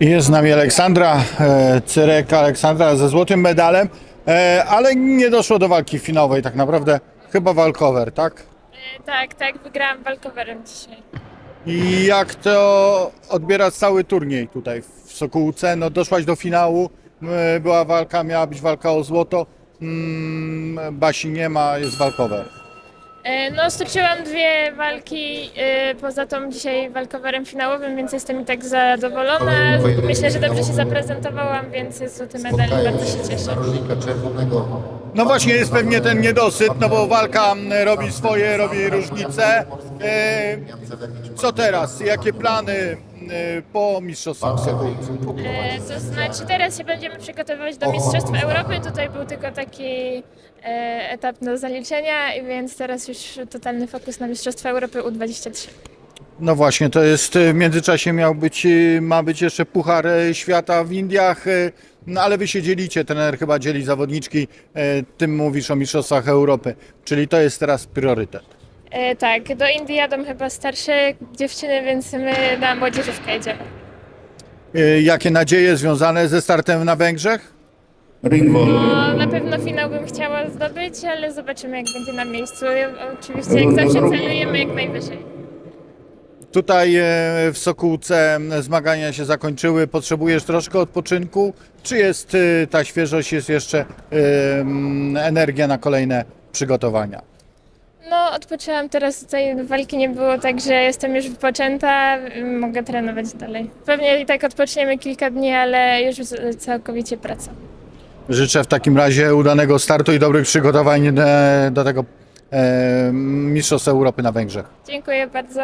Jest z nami Aleksandra e, Cyrek, Aleksandra ze złotym medalem, e, ale nie doszło do walki finałowej tak naprawdę. Chyba walkover, tak? E, Tak, tak, wygrałam walkowerem dzisiaj. I jak to odbiera cały turniej tutaj w Sokółce? No doszłaś do finału, była walka, miała być walka o złoto. Mm, Basi nie ma, jest walkover. E, No, stoczyłam dwie walki e, poza tą dzisiaj walkowerem finałowym, więc jestem i tak zadowolona. Myślę, że dobrze się zaprezentowałam, więc jest złoty medal i bardzo się cieszę. No właśnie jest pewnie ten niedosyt, no bo walka robi swoje, robi różnice. E, Co teraz? Jakie plany po mistrzostwach Sokółce? E, To znaczy teraz się będziemy przygotowywać do Mistrzostw Europy. Tutaj był tylko taki e, etap do zaliczenia, i więc teraz już totalny fokus na Mistrzostwa Europy U23. No właśnie, to jest e, w międzyczasie miał być, e, ma być jeszcze Puchar Świata w Indiach, no ale wy się dzielicie, trener chyba dzieli zawodniczki, tym mówisz o mistrzostwach Europy, czyli to jest teraz priorytet. E, Tak, do Indii jadą chyba starsze dziewczyny, więc my na młodzieżówkę jedziemy. E, Jakie nadzieje związane ze startem na Węgrzech? No, na pewno finał bym chciała zdobyć, ale zobaczymy jak będzie na miejscu. Oczywiście jak zawsze celujemy jak najwyżej. Tutaj e, w Sokółce zmagania się zakończyły, potrzebujesz troszkę odpoczynku, czy jest e, ta świeżość, jest jeszcze e, energia na kolejne przygotowania? No, odpoczęłam teraz, tutaj walki nie było, także jestem już wypoczęta, mogę trenować dalej. Pewnie i tak odpoczniemy kilka dni, ale już całkowicie praca. Życzę w takim razie udanego startu i dobrych przygotowań e, do tego e, Mistrzostw Europy na Węgrzech. Dziękuję bardzo.